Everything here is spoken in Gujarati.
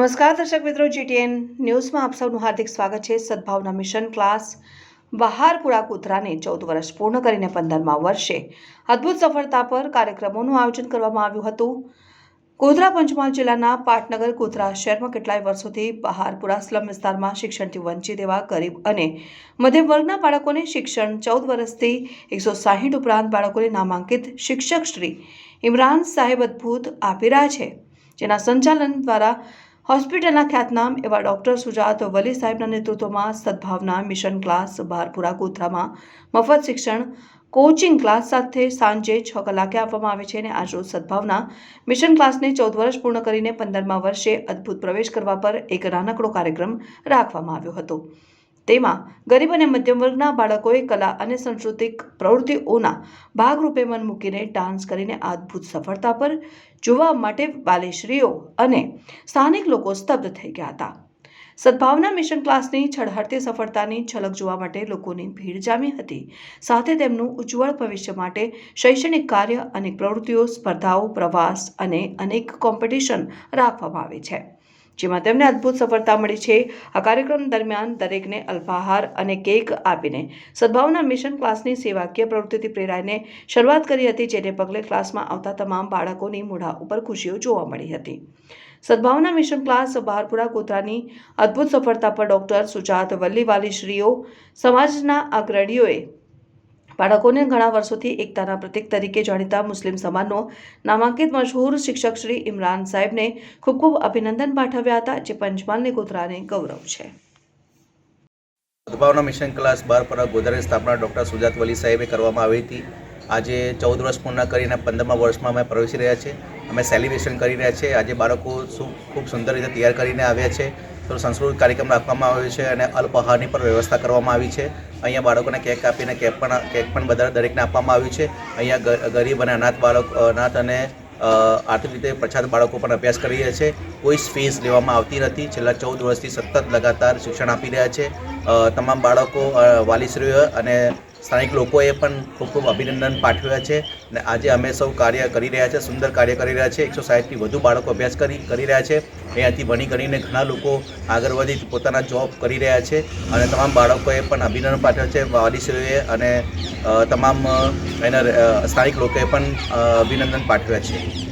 નમસ્કાર દર્શક મિત્રો જીટીએન ન્યૂઝમાં આપ સૌનું હાર્દિક સ્વાગત છે. સદભાવના મિશન ક્લાસ બહારપુરા કૂતરાને ચૌદ વર્ષ પૂર્ણ કરીને પંદરમા વર્ષે અદ્ભુત સફળતા પર કાર્યક્રમોનું આયોજન કરવામાં આવ્યું હતું. ગોધરા પંચમહાલ જિલ્લાના પાટનગર ગોધરા શહેરમાં કેટલાય વર્ષોથી બહારપુરા સ્લમ વિસ્તારમાં શિક્ષણથી વંચિત એવા ગરીબ અને મધ્યમ વર્ગના બાળકોને શિક્ષણ ચૌદ વર્ષથી એકસો સાહીઠ ઉપરાંત બાળકોને નામાંકિત શિક્ષક શ્રી ઇમરાન સાહેબ અદ્ભુત આપી રહ્યા છે. જેના સંચાલન દ્વારા હોસ્પિટલના ખ્યાતનામ એવા ડોક્ટર સુજાત વલી સાહેબના નેતૃત્વમાં સદભાવના મિશન ક્લાસ બહારપુરા ગોધરામાં મફત શિક્ષણ કોચિંગ ક્લાસ સાથે સાંજે છ કલાકે આપવામાં આવે છે અને આજરોજ સદભાવના મિશન ક્લાસને ચૌદ વર્ષ પૂર્ણ કરીને પંદરમા વર્ષે અદ્ભુત પ્રવેશ કરવા પર એક નાનકડો કાર્યક્રમ રાખવામાં આવ્યો હતો. તેમાં ગરીબ અને મધ્યમ વર્ગના બાળકોએ કલા અને સાંસ્કૃતિક પ્રવૃત્તિઓના ભાગરૂપે મન મૂકીને ડાન્સ કરીને અદ્ભુત સફળતા પર જોવા માટે બાલેશ્રીઓ અને સ્થાનિક લોકો સ્તબ્ધ થઈ ગયા હતા. સદભાવના મિશન ક્લાસની છડહડતી સફળતાની ઝલક જોવા માટે લોકોની ભીડ જામી હતી. સાથે તેમનું ઉજ્જવળ ભવિષ્ય માટે શૈક્ષણિક કાર્ય અનેક પ્રવૃત્તિઓ સ્પર્ધાઓ, પ્રવાસ અને અનેક કોમ્પિટિશન રાખવામાં આવે છે. જેમાં તેમને અદ્ભુત સફળતા મળી છે. આ કાર્યક્રમ દરમિયાન દરેકને અલ્પાહાર અને કેક આપીને સદભાવના મિશન ક્લાસની સેવાકીય પ્રવૃત્તિથી પ્રેરાઈને શરૂઆત કરી હતી, જેને પગલે ક્લાસમાં આવતા તમામ બાળકોની મોઢા ઉપર ખુશીઓ જોવા મળી હતી. સદભાવના મિશન ક્લાસ બહારપુરા કોતરાની અદ્ભુત સફળતા પર ડૉક્ટર સુજાત વલ્લીવાલી શ્રીઓ, સમાજના અગ્રણીઓએ બાળકોને ઘણા વર્ષોથી એકતાના પ્રતીક તરીકે જાણીતા મુસ્લિમ સમાજનો નામાંકિત મશહૂર શિક્ષક શ્રી ઇમરાન સાહેબને ખૂબ ખૂબ અભિનંદન પાઠવ્યા હતા, જે પંચમહાલને ગોધરાને ગૌરવ છે. સદભાવના મિશન ક્લાસ બાર પર ગોધરાની સ્થાપના ડૉક્ટર સુજાત વલી સાહેબે કરવામાં આવી હતી. આજે ચૌદ વર્ષ પૂર્ણ કરીને પંદરમા વર્ષમાં અમે પ્રવેશી રહ્યા છે અમે સેલિબ્રેશન કરી રહ્યા છીએ. આજે બાળકો ખૂબ સુંદર રીતે તૈયાર કરીને આવ્યા છે. સાંસ્કૃતિક કાર્યક્રમ રાખવામાં આવ્યો છે અને અલ્પહારની પણ વ્યવસ્થા કરવામાં આવી છે. અહીંયા બાળકોને કેક આપીને કેક પણ કેક પણ બધા દરેકને આપવામાં આવ્યું છે. અહીંયા ગરીબ અને અનાથ બાળક, અનાથ અને આર્થિક રીતે પછાત બાળકો પણ અભ્યાસ કરી રહ્યા છે. કોઈ ફીસ લેવામાં આવતી નથી. છેલ્લા ચૌદ વર્ષથી સતત લગાતાર શિક્ષણ આપી રહ્યા છે. તમામ બાળકો વાલીશ્રીઓ અને સ્થાનિક લોકોએ પણ ખૂબ ખૂબ અભિનંદન પાઠવ્યા છે અને આજે અમે સૌ કાર્ય કરી રહ્યા છે, સુંદર કાર્ય કરી રહ્યા છે. એકસો સાઠથી વધુ બાળકો અભ્યાસ કરી કરી રહ્યા છે. અહીંયાથી ભણી ગણીને ઘણા લોકો આગળ વધી પોતાના જોબ કરી રહ્યા છે અને તમામ બાળકોએ પણ અભિનંદન પાઠવ્યા છે. વાલીશ્રીઓએ અને તમામ એના સ્થાનિક લોકોએ પણ અભિનંદન પાઠવ્યા છે.